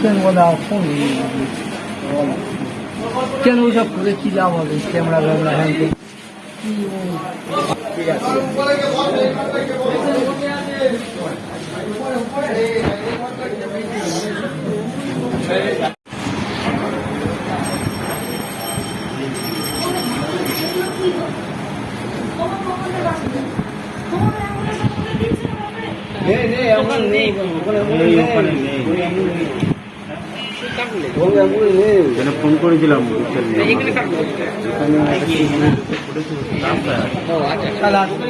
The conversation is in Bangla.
কেন বলে ফোন কেন ওসব করে কি লাভ হবে? ক্যামেরা ব্যবহার হ্যান্ড এই ওখানে নেই এখানে ফোন করেছিলাম রাস্তা